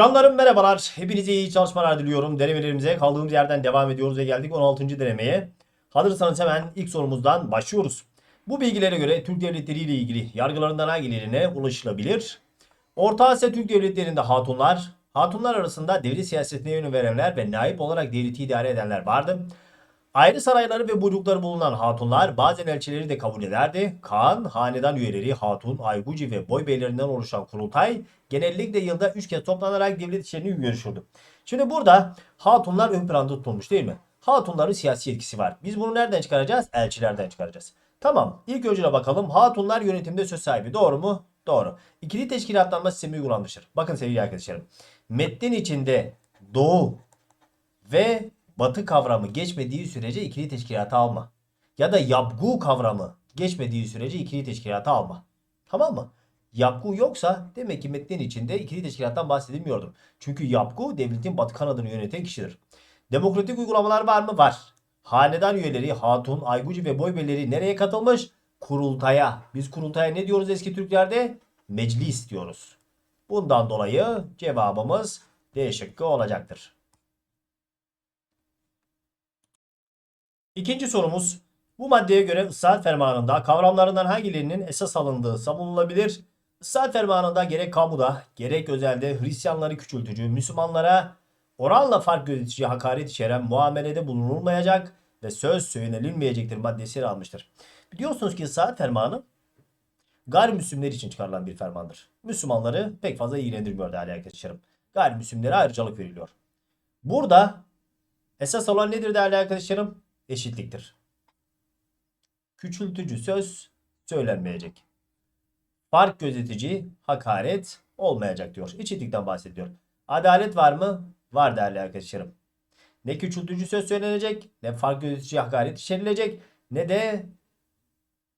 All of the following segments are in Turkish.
Canlarım merhabalar. Hepinize iyi çalışmalar diliyorum. Denemelerimize kaldığımız yerden devam ediyoruz ve geldik 16. denemeye. Hazırsanız hemen ilk sorumuzdan başlıyoruz. Bu bilgilere göre Türk devletleri ile ilgili yargılarından hangilerine ulaşılabilir? Orta Asya Türk devletlerinde hatunlar, hatunlar arasında devlet siyasetine yön verenler ve naip olarak devleti idare edenler vardı. Ayrı sarayları ve buyrukları bulunan hatunlar bazen elçileri de kabul ederdi. Kaan, hanedan üyeleri, hatun, ayguci ve boy beylerinden oluşan kurultay genellikle yılda 3 kez toplanarak devlet işlerini görüşürdü. Şimdi burada hatunlar ön planda tutulmuş değil mi? Hatunların siyasi etkisi var. Biz bunu nereden çıkaracağız? Elçilerden çıkaracağız. Tamam. İlk önce bakalım. Hatunlar yönetimde söz sahibi. Doğru mu? Doğru. İkili teşkilatlanma sistemi uygulanmıştır. Bakın sevgili arkadaşlarım. Metnin içinde doğu ve batı kavramı geçmediği sürece ikili teşkilatı alma. Ya da yapgu kavramı geçmediği sürece ikili teşkilatı alma. Tamam mı? Yapgu yoksa demek ki metnin içinde ikili teşkilattan bahsedilmiyordum. Çünkü yapgu devletin batı kanadını yöneten kişidir. Demokratik uygulamalar var mı? Var. Hanedan üyeleri, hatun, aygucu ve boybeyleri nereye katılmış? Kurultaya. Biz kurultaya ne diyoruz eski Türklerde? Meclis diyoruz. Bundan dolayı cevabımız D şıkkı olacaktır. İkinci sorumuz. Bu maddeye göre ıslahat fermanında kavramlarından hangilerinin esas alındığı savunulabilir? Islahat fermanında gerek kamuda gerek özelde Hristiyanları küçültücü, Müslümanlara oranla fark gözetici hakaret içeren muamelede bulunulmayacak ve söz söylenilmeyecektir maddesi yer almıştır. Biliyorsunuz ki ıslahat fermanı gayrimüslimler için çıkarılan bir fermandır. Müslümanları pek fazla ilgilendirmiyor değerli arkadaşlarım. Gayrimüslimlere ayrıcalık veriliyor. Burada esas olan nedir değerli arkadaşlarım? Eşitliktir. Küçültücü söz söylenmeyecek. Fark gözetici hakaret olmayacak diyor. Eşitlikten bahsediyor. Adalet var mı? Var değerli arkadaşlarım. Ne küçültücü söz söylenecek, ne fark gözetici hakaret içerilecek, ne de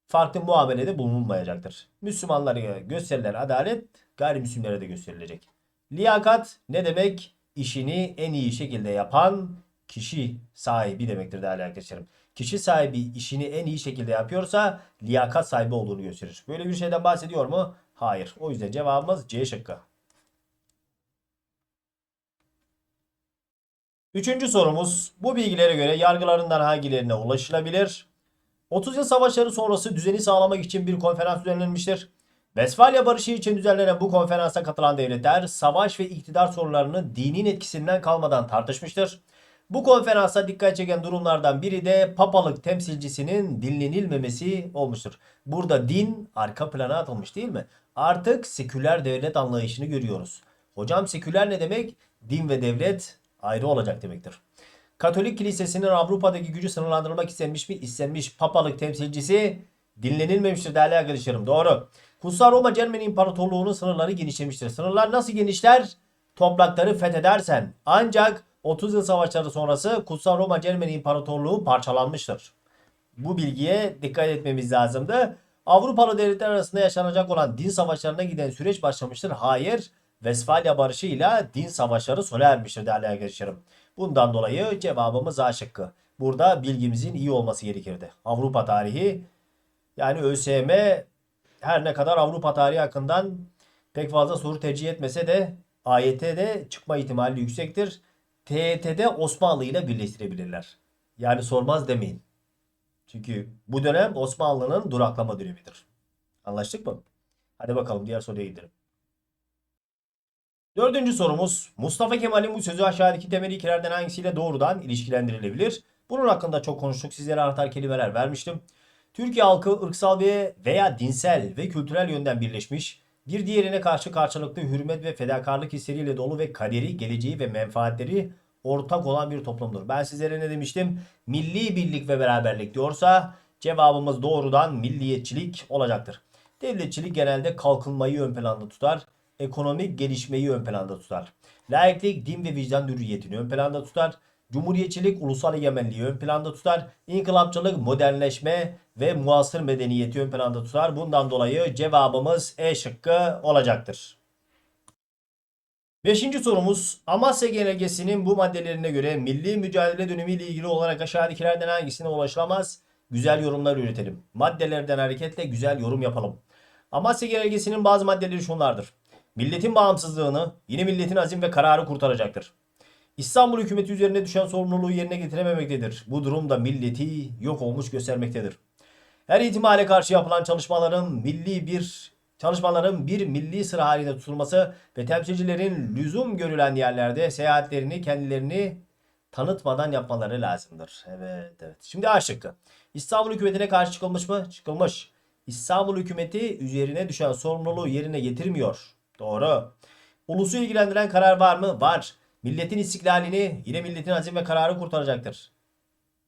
farklı muamelede bulunulmayacaktır. Müslümanlara gösterilen adalet gayrimüslimlere de gösterilecek. Liyakat ne demek? İşini en iyi şekilde yapan kişi sahibi demektir değerli arkadaşlarım. Kişi sahibi işini en iyi şekilde yapıyorsa liyakat sahibi olduğunu gösterir. Böyle bir şeyden bahsediyor mu? Hayır. O yüzden cevabımız C şıkkı. Üçüncü sorumuz. Bu bilgilere göre yargılarından hangilerine ulaşılabilir? 30 yıl savaşları sonrası düzeni sağlamak için bir konferans düzenlenmiştir. Vesfalya Barışı için düzenlenen bu konferansa katılan devletler savaş ve iktidar sorularını dinin etkisinden kalmadan tartışmıştır. Bu konferansa dikkat çeken durumlardan biri de papalık temsilcisinin dinlenilmemesi olmuştur. Burada din arka plana atılmış değil mi? Artık seküler devlet anlayışını görüyoruz. Hocam seküler ne demek? Din ve devlet ayrı olacak demektir. Katolik kilisesinin Avrupa'daki gücü sınırlandırılmak istenmiş mi? İstenmiş. Papalık temsilcisi dinlenilmemiştir değerli arkadaşlarım. Doğru. Kutsal Roma Cermen İmparatorluğu'nun sınırları genişlemiştir. Sınırlar nasıl genişler? Toprakları fethedersen. Ancak 30 yıl savaşları sonrası Kutsal Roma Cermen İmparatorluğu parçalanmıştır. Bu bilgiye dikkat etmemiz lazımdı. Avrupalı devletler arasında yaşanacak olan din savaşlarına giden süreç başlamıştır. Hayır. Vesfalya Barışı ile din savaşları sona ermiştir değerli arkadaşlarım. Bundan dolayı cevabımız A şıkkı. Burada bilgimizin iyi olması gerekirdi. Avrupa tarihi yani ÖSYM her ne kadar Avrupa tarihi hakkından pek fazla soru tercih etmese de AYT'de çıkma ihtimali yüksektir. TYT'de Osmanlı ile birleştirebilirler. Yani sormaz demeyin. Çünkü bu dönem Osmanlı'nın duraklama dönemidir. Anlaştık mı? Hadi bakalım diğer soruya gidelim. Dördüncü sorumuz. Mustafa Kemal'in bu sözü aşağıdaki temel ikilerden hangisiyle doğrudan ilişkilendirilebilir? Bunun hakkında çok konuştuk. Sizlere anahtar kelimeler vermiştim. Türkiye halkı ırksal ve veya dinsel ve kültürel yönden birleşmiş, bir diğerine karşı karşılıklı hürmet ve fedakarlık hisleriyle dolu ve kaderi, geleceği ve menfaatleri ortak olan bir toplumdur. Ben sizlere ne demiştim? Milli birlik ve beraberlik diyorsa cevabımız doğrudan milliyetçilik olacaktır. Devletçilik genelde kalkınmayı ön planda tutar, ekonomik gelişmeyi ön planda tutar. Laiklik din ve vicdan hürriyetini ön planda tutar. Cumhuriyetçilik ulusal egemenliği ön planda tutar. İnkılapçılık modernleşme ve muasır medeniyeti ön planda tutar. Bundan dolayı cevabımız E şıkkı olacaktır. Beşinci sorumuz Amasya Genelgesi'nin bu maddelerine göre milli mücadele dönemiyle ilgili olarak aşağıdakilerden hangisine ulaşılamaz? Güzel yorumlar üretelim. Maddelerden hareketle güzel yorum yapalım. Amasya Genelgesi'nin bazı maddeleri şunlardır. Milletin bağımsızlığını, yine milletin azim ve kararı kurtaracaktır. İstanbul hükümeti üzerine düşen sorumluluğu yerine getirememektedir. Bu durum da milleti yok olmuş göstermektedir. Her ihtimale karşı yapılan çalışmaların milli bir çalışmaların bir milli sıra halinde tutulması ve temsilcilerin lüzum görülen yerlerde seyahatlerini kendilerini tanıtmadan yapmaları lazımdır. Evet, evet. Şimdi A şıkkı. İstanbul hükümetine karşı çıkılmış mı? Çıkılmış. İstanbul hükümeti üzerine düşen sorumluluğu yerine getirmiyor. Doğru. Ulusu ilgilendiren karar var mı? Var. Milletin istiklalini yine milletin azim ve kararı kurtaracaktır.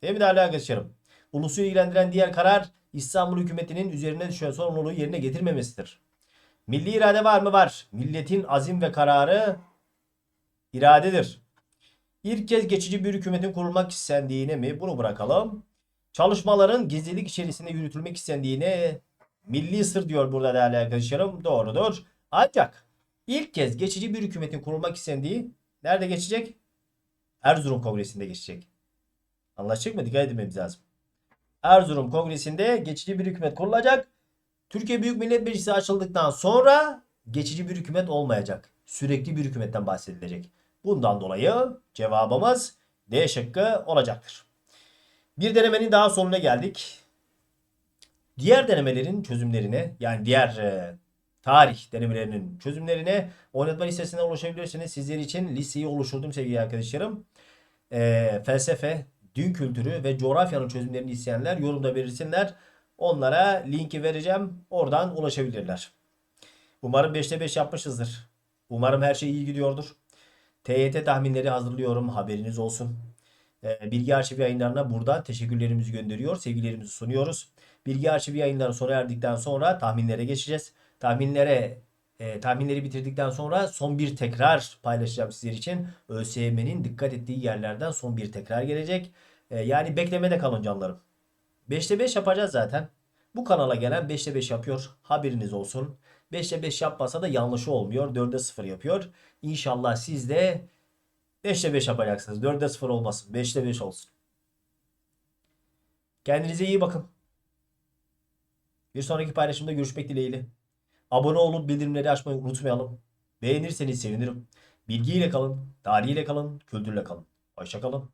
Değil mi değerli arkadaşlarım? Ulusu ilgilendiren diğer karar İstanbul hükümetinin üzerine düşen sorumluluğu yerine getirmemesidir. Milli irade var mı? Var. Milletin azim ve kararı iradedir. İlk kez geçici bir hükümetin kurulmak istendiğine mi? Bunu bırakalım. Çalışmaların gizlilik içerisinde yürütülmek istendiğine milli sır diyor burada değerli arkadaşlarım. Doğrudur. Ancak ilk kez geçici bir hükümetin kurulmak istendiği nerede geçecek? Erzurum Kongresi'nde geçecek. Anlaştık mı? Dikkat etmemiz lazım. Erzurum Kongresi'nde geçici bir hükümet kurulacak. Türkiye Büyük Millet Meclisi açıldıktan sonra geçici bir hükümet olmayacak. Sürekli bir hükümetten bahsedilecek. Bundan dolayı cevabımız D şıkkı olacaktır. Bir denemenin daha sonuna geldik. Diğer denemelerin çözümlerine yani diğer e, tarih denemelerinin çözümlerine oynatma listesinden ulaşabilirsiniz. Sizler için listeyi oluşturdum sevgili arkadaşlarım. E, felsefe, din kültürü ve coğrafyanın çözümlerini isteyenler yorumda belirsinler. Onlara linki vereceğim. Oradan ulaşabilirler. Umarım 5'te 5 yapmışızdır. Umarım her şey iyi gidiyordur. TYT tahminleri hazırlıyorum. Haberiniz olsun. Ee, Bilgi Arşivi yayınlarına buradan teşekkürlerimizi gönderiyor. Sevgilerimizi sunuyoruz. Bilgi Arşivi yayınları sona erdikten sonra tahminlere geçeceğiz. Tahminlere e, tahminleri bitirdikten sonra son bir tekrar paylaşacağım sizler için. ÖSYM'nin dikkat ettiği yerlerden son bir tekrar gelecek. E, yani beklemede kalın canlarım. 5'te 5 yapacağız zaten. Bu kanala gelen 5'te 5 yapıyor. Haberiniz olsun. 5'te 5 yapmasa da yanlışı olmuyor. 4'e 0 yapıyor. İnşallah siz de 5'te 5 yapacaksınız. 4'e 0 olmasın. 5'te 5 olsun. Kendinize iyi bakın. Bir sonraki paylaşımda görüşmek dileğiyle. Abone olup bildirimleri açmayı unutmayalım. Beğenirseniz sevinirim. Bilgiyle kalın, tarihiyle kalın, kültürle kalın. Hoşçakalın.